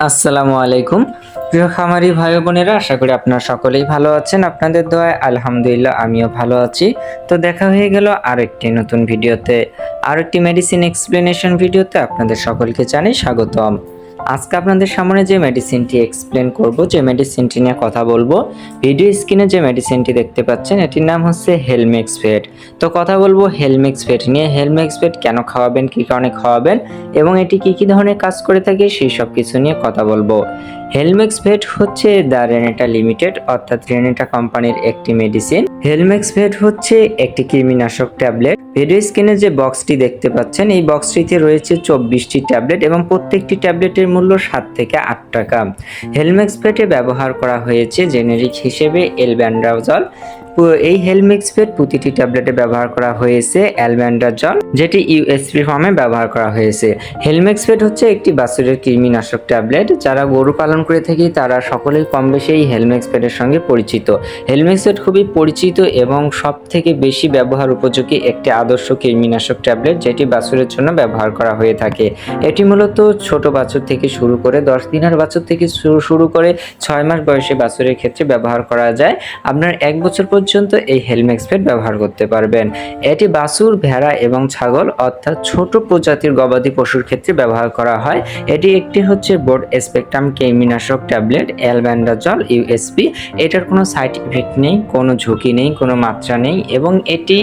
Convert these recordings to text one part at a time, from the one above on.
আসসালামু আলাইকুম। প্রিয় খামারি ভাই বোনেরা, আশা করি আপনারা সকলেই ভালো আছেন। আপনাদের দোয়ায় আলহামদুলিল্লাহ আমিও ভালো আছি। তো দেখা হয়ে গেল আরেকটি নতুন ভিডিওতে। আরেকটি মেডিসিন এক্সপ্লেনেশন ভিডিওতে আপনাদের সকলকে জানাই স্বাগতম। আজকে আপনাদের সামনে যে মেডিসিনটি এক্সপ্লেন করব, যে মেডিসিনটি নিয়ে কথা বলব ভিডিও স্ক্রিনে যে মেডিসিনটি দেখতে পাচ্ছেন, এটির নাম হচ্ছে হেলমেক্স ফেট তো কথা বলব হেলমেক্স ফেট নিয়ে। হেলমেক্স ফেট কেন খাওয়াবেন, কী কারণে খাওয়াবেন, এবং এটি কী কী ধরনের কাজ করে থাকে, সেই সব কিছু নিয়ে কথা বলব। হেলমেক্স ভেট হচ্ছে দ্য রেনেটা লিমিটেড অর্থাৎ রেনেটা কোম্পানির একটি মেডিসিন হেলমেক্স ভেট হচ্ছে একটি কৃমিনাশক ট্যাবলেট ভিডিও স্ক্রিনে যে বক্সটি দেখতে পাচ্ছেন, এই বক্সটিতে রয়েছে চব্বিশটি ট্যাবলেট এবং প্রত্যেকটি ট্যাবলেটের মূল্য সাত থেকে আট টাকা। হেলমেক্স ভেটে ব্যবহার করা হয়েছে জেনেরিক হিসেবে এলব্যান্ড্রাজল পু- এই হেলমেক্স ফেট প্রতিটি ট্যাবলেটে ব্যবহার করা হয়েছে অ্যালব্যান্ডাজল যেটি ইউএসপি ফর্মে ব্যবহার করা হয়েছে। হেলমেক্স ফেট হচ্ছে একটি বাছুরের কৃমিনাশক ট্যাবলেট, যারা গরু পালন করে থাকি তারা সকলেই কম বেশি এই হেলমেক্স ফেটের সঙ্গে পরিচিত। হেলমেক্স ফেট খুবই পরিচিত এবং সব থেকে বেশি ব্যবহার উপযোগী একটি আদর্শ কৃমিনাশক ট্যাবলেট, যেটি বাছুরের জন্য ব্যবহার করা হয়ে থাকে। এটি মূলত ছোট বাছুর থেকে শুরু করে, দশ দিনের বাছুর থেকে শুরু শুরু করে ছয় মাস বয়সে বাছুরের ক্ষেত্রে ব্যবহার করা যায়। আপনার এক বছর পর্যন্ত এই হেলমেক্স ফেট ব্যবহার করতে পারবেন। এটি বাছুর, ভেড়া এবং ছাগল অর্থাৎ ছোট প্রজাতির গবাদি পশুর ক্ষেত্রে ব্যবহার করা হয়। এটি একটি হচ্ছে বোর্ড স্পেকট্রাম কৃমিনাশক ট্যাবলেট অ্যালব্যান্ডাজল ইউএসপি এটার কোনো সাইড ইফেক্ট নেই, কোনো ঝুঁকি নেই, কোনো মাত্রা নেই এবং এটি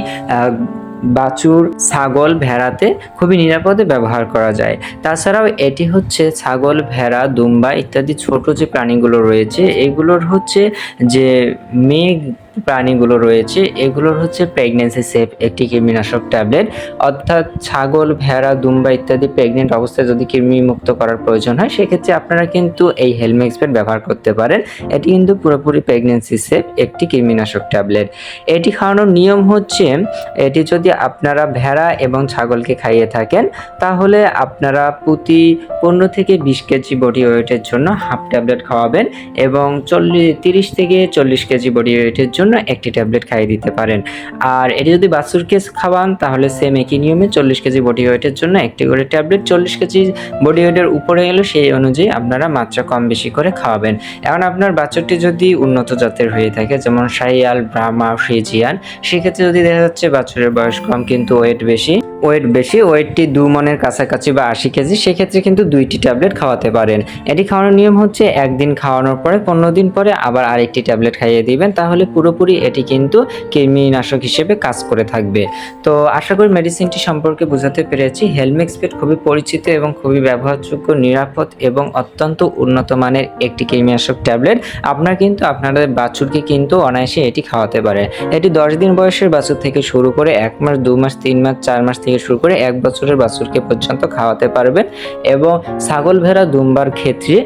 বাছুর, ছাগল, ভেড়াতে খুবই নিরাপদে ব্যবহার করা যায়। তাছাড়াও এটি হচ্ছে ছাগল, ভেড়া, দুম্বা ইত্যাদি ছোট যে প্রাণীগুলো রয়েছে, এগুলোর হচ্ছে যে মেঘ প্রাণীগুলো রয়েছে, এগুলোর হচ্ছে প্রেগনেন্সি সেফ একটি কৃমিনাশক ট্যাবলেট। অর্থাৎ ছাগল, ভেড়া, দুম্বা ইত্যাদি প্রেগনেন্ট অবস্থায় যদি কৃমি মুক্ত করার প্রয়োজন হয়, সেক্ষেত্রে আপনারা কিন্তু এই হেলমেক্স প্যাড ব্যবহার করতে পারেন। এটি কিন্তু পুরোপুরি প্রেগনেন্সি সেফ একটি কৃমিনাশক ট্যাবলেট। এটি খাওয়ানোর নিয়ম হচ্ছে, এটি যদি আপনারা ভেড়া এবং ছাগলকে খাইয়ে থাকেন, তাহলে আপনারা প্রতি পনেরো থেকে বিশ কেজি বডি ওয়েটের জন্য হাফ ট্যাবলেট খাওয়াবেন এবং চল্লিশ, তিরিশ থেকে চল্লিশ কেজি বডি ওয়েটের জন্য একটি ট্যাবলেট খাইয়ে দিতে পারেন। আর এটি যদি বাছুরকে খাওয়ান, তাহলে সেম একই নিয়মে চল্লিশ কেজি বডি ওয়েটের জন্য একটি করে ট্যাবলেট চল্লিশ কেজি বডি ওয়েটের উপরে এলো, সেই অনুযায়ী আপনারা মাত্রা কম বেশি করে খাওয়াবেন। এখন আপনার বাছুরটি যদি উন্নত জাতের হয়ে থাকে, যেমন সাইয়াল ব্রাহ্মা, ফ্রিজিয়ান, সেক্ষেত্রে যদি দেখা যাচ্ছে বাছুরের বয়স কম কিন্তু ওয়েট বেশি ওয়েট বেশি, ওয়েটটি দু মনের কাছাকাছি বা আশি কেজি, সেক্ষেত্রে কিন্তু দুইটি ট্যাবলেট খাওয়াতে পারেন। এটি খাওয়ানোর নিয়ম হচ্ছে একদিন খাওয়ানোর পরে পনেরো দিন পরে আবার আরেকটি ট্যাবলেট খাইয়ে দিবেন, তাহলে পুরোপুরি এটি কিন্তু কৃমিনাশক হিসেবে কাজ করে থাকবে। তো আশা করি মেডিসিনটি সম্পর্কে বোঝাতে পেরেছি। হেলমেক্স পেট খুবই পরিচিত এবং খুবই ব্যবহারযোগ্য, নিরাপদ এবং অত্যন্ত উন্নত মানের একটি কৃমিনাশক ট্যাবলেট। আপনার কিন্তু আপনাদের বাছুরকে কিন্তু অনায়াসে এটি খাওয়াতে পারে। এটি দশ দিন বয়সের বাছুর থেকে শুরু করে এক মাস, দু মাস, তিন মাস, চার মাস থেকে শুরু করে এক বছরের বাছুরকে পর্যন্ত খাওয়াতে পারবেন এবং ছাগল ভেড়া দুম্বার ক্ষেত্রে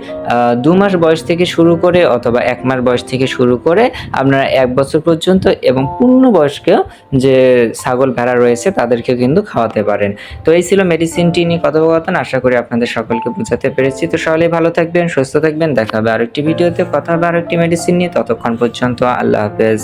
দু মাস বয়স থেকে শুরু করে অথবা এক মাস বয়স থেকে শুরু করে আপনারা এক বছর পর্যন্ত এবং পূর্ণ বয়স্কেও যে ছাগল ভেড়া রয়েছে তাদেরকেও কিন্তু খাওয়াতে পারেন। তো এই ছিল মেডিসিনটি নিয়ে কথোপকথন। আশা করি আপনাদের সকলকে বোঝাতে পেরেছি। তো সকলেই ভালো থাকবেন, সুস্থ থাকবেন। দেখা হবে আরেকটি ভিডিওতে। কথা হবে আরেকটি মেডিসিন নিয়ে। ততক্ষণ পর্যন্ত আল্লাহ হাফেজ।